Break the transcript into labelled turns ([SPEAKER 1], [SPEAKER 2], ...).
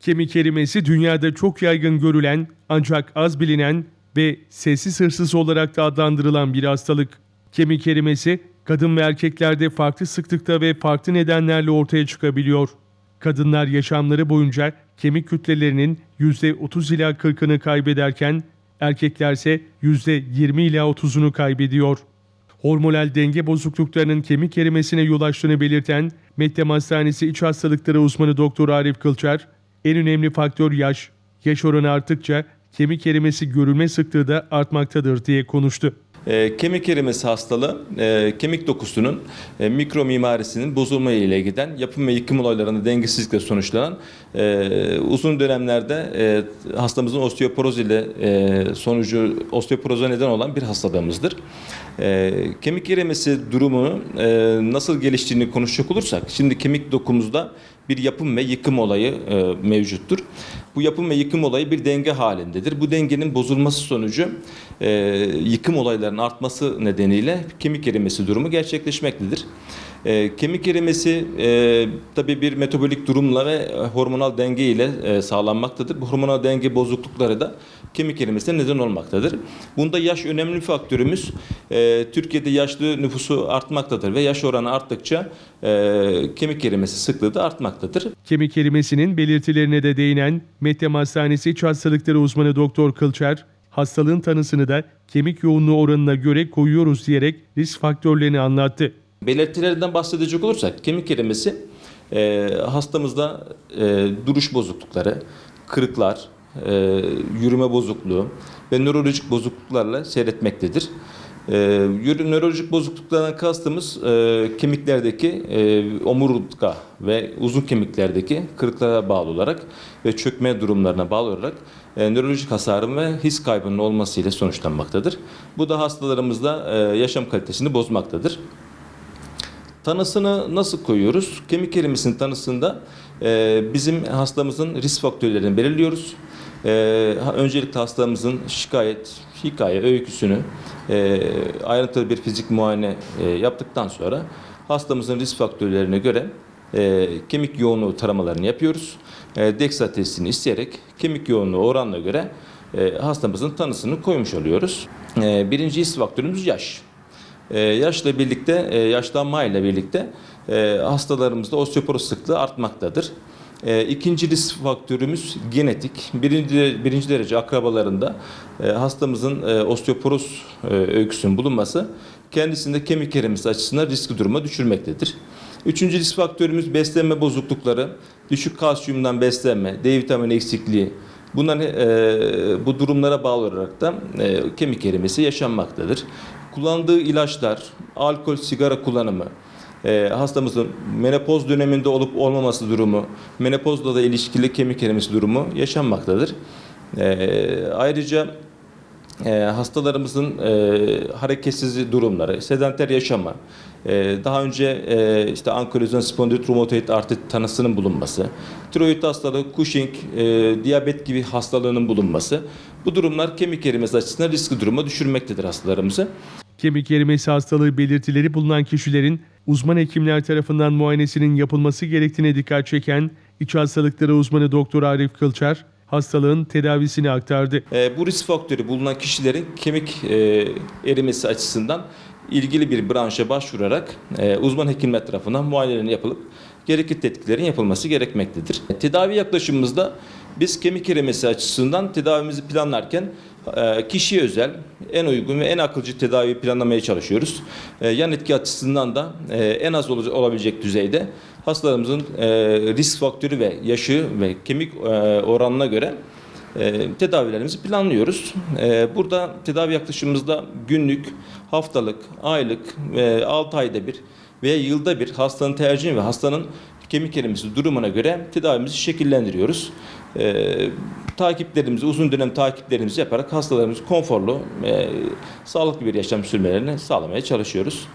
[SPEAKER 1] Kemik erimesi dünyada çok yaygın görülen ancak az bilinen ve sessiz hırsız olarak da adlandırılan bir hastalık. Kemik erimesi kadın ve erkeklerde farklı sıklıkta ve farklı nedenlerle ortaya çıkabiliyor. Kadınlar yaşamları boyunca kemik kütlelerinin %30 ila 40'ını kaybederken erkeklerse %20 ila 30'unu kaybediyor. Hormonal denge bozukluklarının kemik erimesine yol açtığını belirten Meddem Hastanesi İç Hastalıkları uzmanı Doktor Arif Kılçar, en önemli faktör yaş. Yaş oranı arttıkça kemik erimesi görülme sıklığı da artmaktadır diye konuştu.
[SPEAKER 2] E, kemik erimesi hastalığı e, kemik dokusunun e, mikro mimarisinin bozulma ile giden yapım ve yıkım olaylarında dengesizlikle sonuçlanan e, uzun dönemlerde e, hastamızın osteoporoz ile e, sonucu osteoporoza neden olan bir hastalığımızdır. E, kemik erimesi durumunu e, nasıl geliştiğini konuşacak olursak şimdi kemik dokumuzda bir yapım ve yıkım olayı e, mevcuttur. Bu yapım ve yıkım olayı bir denge halindedir. Bu dengenin bozulması sonucu e, yıkım olaylarının artması nedeniyle kemik erimesi durumu gerçekleşmektedir. E, kemik erimesi e, tabii bir metabolik durumla ve hormonal denge ile e, sağlanmaktadır. Bu hormonal denge bozuklukları da kemik erimesine neden olmaktadır. Bunda yaş önemli bir faktörümüz. E, Türkiye'de yaşlı nüfusu artmaktadır ve yaş oranı arttıkça e, kemik erimesi sıklığı da artmaktadır.
[SPEAKER 1] Kemik erimesinin belirtilerine de değinen Meddem Hastanesi İç Hastalıkları uzmanı Doktor Kılçar, hastalığın tanısını da kemik yoğunluğu oranına göre koyuyoruz diyerek risk faktörlerini anlattı.
[SPEAKER 2] Belirtilerinden bahsedecek olursak kemik erimesi e, hastamızda e, duruş bozuklukları, kırıklar, e, yürüme bozukluğu ve nörolojik bozukluklarla seyretmektedir. E, nörolojik bozukluklardan kastımız e, kemiklerdeki e, omurga ve uzun kemiklerdeki kırıklara bağlı olarak ve çökme durumlarına bağlı olarak e, nörolojik hasarın ve his kaybının olmasıyla sonuçlanmaktadır. Bu da hastalarımızda e, yaşam kalitesini bozmaktadır. Tanısını nasıl koyuyoruz? Kemik erimesinin tanısında e, bizim hastamızın risk faktörlerini belirliyoruz. E, öncelikle hastamızın şikayet, hikaye, öyküsünü e, ayrıntılı bir fizik muayene e, yaptıktan sonra hastamızın risk faktörlerine göre e, kemik yoğunluğu taramalarını yapıyoruz. E, DEXA testini isteyerek kemik yoğunluğu oranına göre e, hastamızın tanısını koymuş oluyoruz. E, birinci risk faktörümüz yaş. Ee, yaşla birlikte, e, yaşlanmayla birlikte e, hastalarımızda osteoporoz sıklığı artmaktadır. E, İkinci risk faktörümüz genetik. Birinci, birinci derece akrabalarında e, hastamızın e, osteoporoz öyküsünün bulunması kendisinde kemik erimesi açısından riskli duruma düşürmektedir. Üçüncü risk faktörümüz beslenme bozuklukları, düşük kalsiyumdan beslenme, D vitamini eksikliği, Bunların e, bu durumlara bağlı olarak da e, kemik erimesi yaşanmaktadır. Kullandığı ilaçlar, alkol, sigara kullanımı, e, hastamızın menopoz döneminde olup olmaması durumu, menopozla da ilişkili kemik erimesi durumu yaşanmaktadır. E, ayrıca e, hastalarımızın e, hareketsiz durumları, sedanter yaşama, e, daha önce e, işte ankilozan spondilit romatoid artrit tanısının bulunması, tiroid hastalığı, Cushing, e, diyabet gibi hastalığının bulunması, bu durumlar kemik erimesi açısından riskli duruma düşürmektedir hastalarımızı.
[SPEAKER 1] Kemik erimesi hastalığı belirtileri bulunan kişilerin uzman hekimler tarafından muayenesinin yapılması gerektiğine dikkat çeken İç Hastalıkları uzmanı Doktor Arif Kılçar, hastalığın tedavisini aktardı.
[SPEAKER 2] E, bu risk faktörü bulunan kişilerin kemik e, erimesi açısından ilgili bir branşa başvurarak e, uzman hekimler tarafından muayenelerini yapılıp gerekli tetkiklerin yapılması gerekmektedir. Tedavi yaklaşımımızda biz kemik erimesi açısından tedavimizi planlarken e, kişiye özel, en uygun ve en akılcı tedavi planlamaya çalışıyoruz. E, yan etki açısından da e, en az olabilecek düzeyde hastalarımızın risk faktörü ve yaşı ve kemik oranına göre tedavilerimizi planlıyoruz. Burada tedavi yaklaşımımızda günlük, haftalık, aylık ve 6 ayda bir veya yılda bir hastanın tercihi ve hastanın kemik erimesi durumuna göre tedavimizi şekillendiriyoruz. E, takiplerimizi, uzun dönem takiplerimizi yaparak hastalarımızı konforlu, e, sağlıklı bir yaşam sürmelerini sağlamaya çalışıyoruz.